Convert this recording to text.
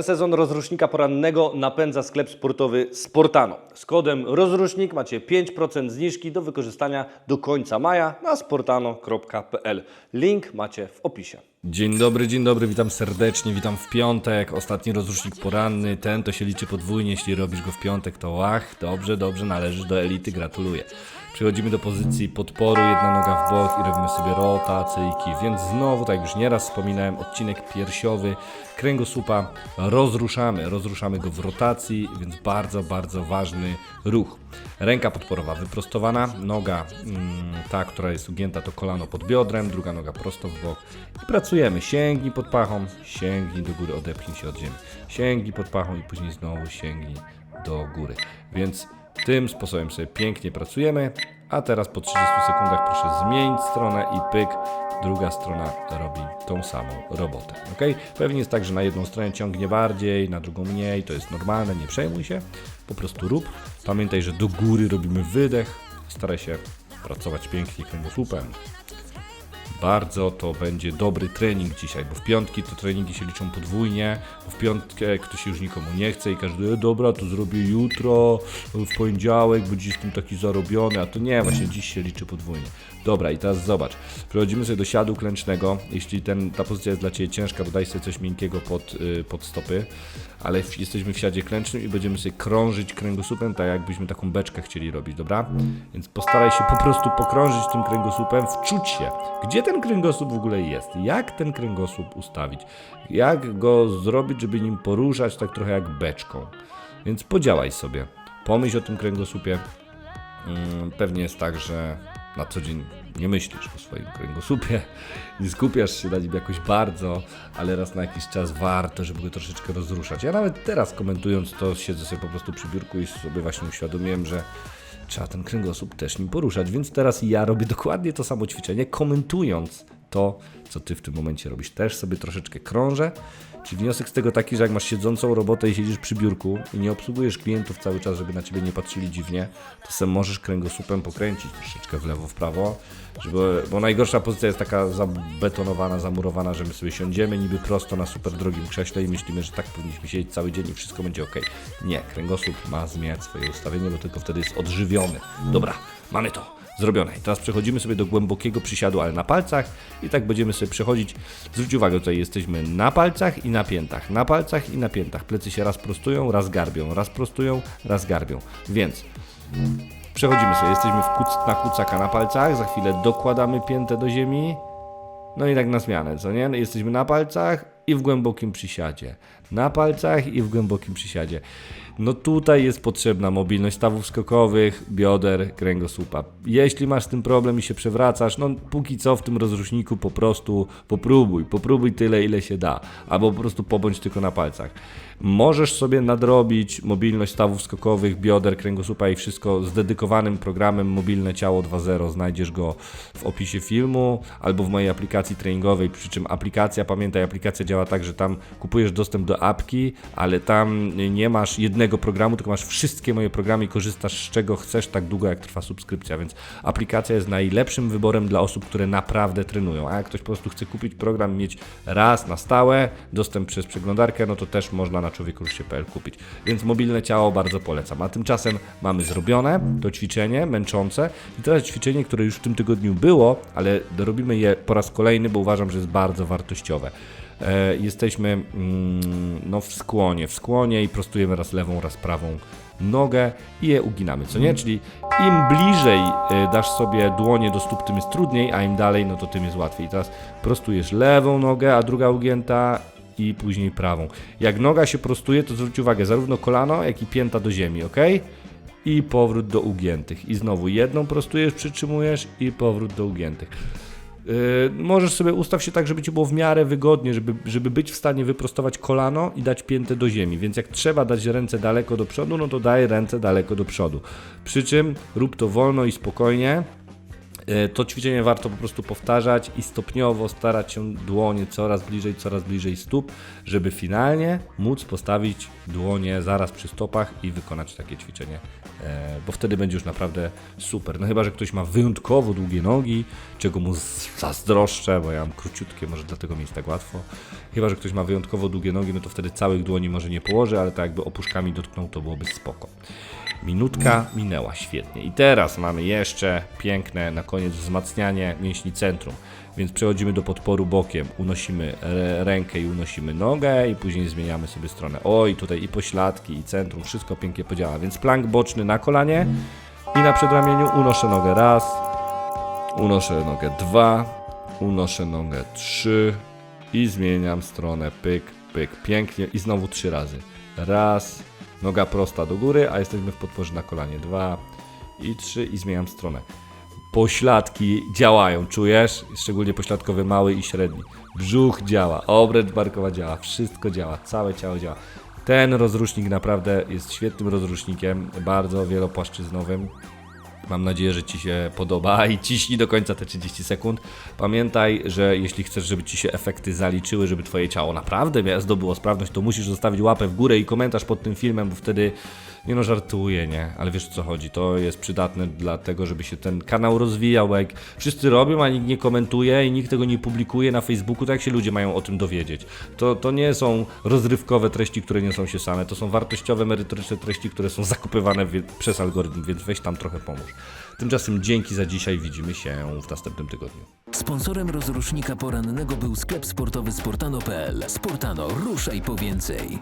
Ten sezon rozrusznika porannego napędza sklep sportowy Sportano. Z kodem rozrusznik macie 5% zniżki do wykorzystania do końca maja na sportano.pl. Link macie w opisie. Dzień dobry, dzień dobry, witam serdecznie, witam w piątek, ostatni rozrusznik poranny, ten to się liczy podwójnie, jeśli robisz go w piątek to łach, dobrze, dobrze, należysz do elity, gratuluję. Przechodzimy do pozycji podporu, jedna noga w bok i robimy sobie rotacyjki, więc znowu, tak jak już nieraz wspominałem, odcinek piersiowy, kręgosłupa rozruszamy, rozruszamy go w rotacji, więc bardzo, bardzo ważny ruch. Ręka podporowa wyprostowana, noga mm, ta, która jest ugięta to kolano pod biodrem, druga noga prosto w bok i pracujemy. Sięgnij pod pachą, sięgnij do góry, odepchnij się od ziemi. Sięgnij pod pachą i później znowu sięgnij do góry. Więc tym sposobem sobie pięknie pracujemy, a teraz po 30 sekundach proszę zmienić stronę i pyk, druga strona robi tą samą robotę. ok? Pewnie jest tak, że na jedną stronę ciągnie bardziej, na drugą mniej, to jest normalne, nie przejmuj się, po prostu rób. Pamiętaj, że do góry robimy wydech, staraj się pracować pięknie kręgosłupem. Bardzo to będzie dobry trening dzisiaj, bo w piątki to treningi się liczą podwójnie, w piątkę ktoś już nikomu nie chce i każdy, e, dobra, to zrobię jutro, w poniedziałek, bo dziś jestem taki zarobiony, a to nie, właśnie dziś się liczy podwójnie. Dobra, i teraz zobacz, przechodzimy sobie do siadu klęcznego, jeśli ten, ta pozycja jest dla Ciebie ciężka, to daj sobie coś miękkiego pod, y, pod stopy, ale w, jesteśmy w siadzie klęcznym i będziemy sobie krążyć kręgosłupem, tak jakbyśmy taką beczkę chcieli robić, dobra? Więc postaraj się po prostu pokrążyć tym kręgosłupem, wczuć się, gdzie ten kręgosłup w ogóle jest, jak ten kręgosłup ustawić, jak go zrobić, żeby nim poruszać tak trochę jak beczką. Więc podziałaj sobie, pomyśl o tym kręgosłupie, Mm, Pewnie jest tak, że na co dzień nie myślisz o swoim kręgosłupie, nie skupiasz się na nim jakoś bardzo, ale raz na jakiś czas warto, żeby go troszeczkę rozruszać. Ja nawet teraz komentując to, siedzę sobie po prostu przy biurku i sobie właśnie uświadomiłem, że trzeba ten kręgosłup też nim poruszać, więc teraz ja robię dokładnie to samo ćwiczenie, komentując to, co ty w tym momencie robisz. Też sobie troszeczkę krążę. Czyli wniosek z tego taki, że jak masz siedzącą robotę i siedzisz przy biurku i nie obsługujesz klientów cały czas, żeby na ciebie nie patrzyli dziwnie, to sobie możesz kręgosłupem pokręcić troszeczkę w lewo, w prawo, żeby, bo najgorsza pozycja jest taka zabetonowana, zamurowana, że my sobie siądziemy niby prosto na super drogim krześle i myślimy, że tak powinniśmy siedzieć cały dzień i wszystko będzie ok. Nie, kręgosłup ma zmieniać swoje ustawienie, bo tylko wtedy jest odżywiony. Dobra, mamy to zrobione. I teraz przechodzimy sobie do głębokiego przysiadu, ale na palcach i tak będziemy sobie przechodzić. Zwróć uwagę, tutaj jesteśmy na palcach i na piętach, na palcach i na piętach. Plecy się raz prostują, raz garbią, raz prostują, raz garbią. Więc przechodzimy sobie, jesteśmy w kuc, na kucaka na palcach, za chwilę dokładamy piętę do ziemi. No i tak na zmianę, co nie? Jesteśmy na palcach i w głębokim przysiadzie. Na palcach i w głębokim przysiadzie. No tutaj jest potrzebna mobilność stawów skokowych, bioder, kręgosłupa. Jeśli masz z tym problem i się przewracasz, no póki co w tym rozruszniku po prostu popróbuj. Popróbuj tyle, ile się da. Albo po prostu pobądź tylko na palcach. Możesz sobie nadrobić mobilność stawów skokowych, bioder, kręgosłupa i wszystko z dedykowanym programem Mobilne Ciało 2.0. Znajdziesz go w opisie filmu albo w mojej aplikacji treningowej. Przy czym aplikacja, pamiętaj, aplikacja działa tak, że tam kupujesz dostęp do apki, ale tam nie masz jednego programu, tylko masz wszystkie moje programy i korzystasz z czego chcesz tak długo, jak trwa subskrypcja. Więc aplikacja jest najlepszym wyborem dla osób, które naprawdę trenują. A jak ktoś po prostu chce kupić program, mieć raz na stałe, dostęp przez przeglądarkę, no to też można na człowiekoruszcie.pl kupić. Więc mobilne ciało bardzo polecam. A tymczasem mamy zrobione to ćwiczenie męczące i teraz ćwiczenie, które już w tym tygodniu było, ale robimy je po raz kolejny, bo uważam, że jest bardzo wartościowe. E, jesteśmy mm, no, w skłonie, w skłonie i prostujemy raz lewą, raz prawą nogę i je uginamy, co nie? Czyli im bliżej e, dasz sobie dłonie do stóp, tym jest trudniej, a im dalej, no to tym jest łatwiej. Teraz prostujesz lewą nogę, a druga ugięta i później prawą. Jak noga się prostuje, to zwróć uwagę, zarówno kolano, jak i pięta do ziemi, ok? I powrót do ugiętych. I znowu jedną prostujesz, przytrzymujesz i powrót do ugiętych. Yy, możesz sobie ustaw się tak, żeby ci było w miarę wygodnie, żeby, żeby być w stanie wyprostować kolano i dać piętę do ziemi. Więc jak trzeba dać ręce daleko do przodu, no to daj ręce daleko do przodu. Przy czym rób to wolno i spokojnie. E, To ćwiczenie warto po prostu powtarzać i stopniowo starać się dłonie coraz bliżej, coraz bliżej stóp, żeby finalnie móc postawić dłonie zaraz przy stopach i wykonać takie ćwiczenie, e, bo wtedy będzie już naprawdę super. No chyba, że ktoś ma wyjątkowo długie nogi, czego mu zazdroszczę, bo ja mam króciutkie, może dlatego mi jest tak łatwo. Chyba, że ktoś ma wyjątkowo długie nogi, no to wtedy całych dłoni może nie położy, ale tak jakby opuszkami dotknął, to byłoby spoko. Minutka minęła świetnie. I teraz mamy jeszcze piękne na koniec wzmacnianie mięśni centrum. Więc przechodzimy do podporu bokiem, unosimy rękę i unosimy nogę i później zmieniamy sobie stronę. Oj, tutaj i pośladki, i centrum, wszystko pięknie podziała. Więc plank boczny na kolanie i na przedramieniu unoszę nogę raz, unoszę nogę dwa, unoszę nogę trzy i zmieniam stronę, pyk, pyk, pięknie i znowu trzy razy. Raz, noga prosta do góry, a jesteśmy w podporze na kolanie. Dwa i trzy i zmieniam stronę. Pośladki działają, czujesz? Szczególnie pośladkowy mały i średni. Brzuch działa, obręcz barkowa działa, wszystko działa, całe ciało działa. Ten rozrusznik naprawdę jest świetnym rozrusznikiem, bardzo wielopłaszczyznowym. Mam nadzieję, że Ci się podoba i ciśnij do końca te 30 sekund. Pamiętaj, że jeśli chcesz, żeby Ci się efekty zaliczyły, żeby Twoje ciało naprawdę zdobyło sprawność, to musisz zostawić łapę w górę i komentarz pod tym filmem, bo wtedy, nie no żartuję, nie? Ale wiesz o co chodzi, to jest przydatne dlatego, żeby się ten kanał rozwijał, jak wszyscy robią, a nikt nie komentuje i nikt tego nie publikuje na Facebooku, to jak się ludzie mają o tym dowiedzieć? To, to nie są rozrywkowe treści, które niosą się same, to są wartościowe, merytoryczne treści, które są zakupywane przez algorytm, więc weź tam trochę pomóż. Tymczasem dzięki za dzisiaj, widzimy się w następnym tygodniu. Sponsorem rozrusznika porannego był sklep sportowy Sportano.pl. Sportano, ruszaj po więcej.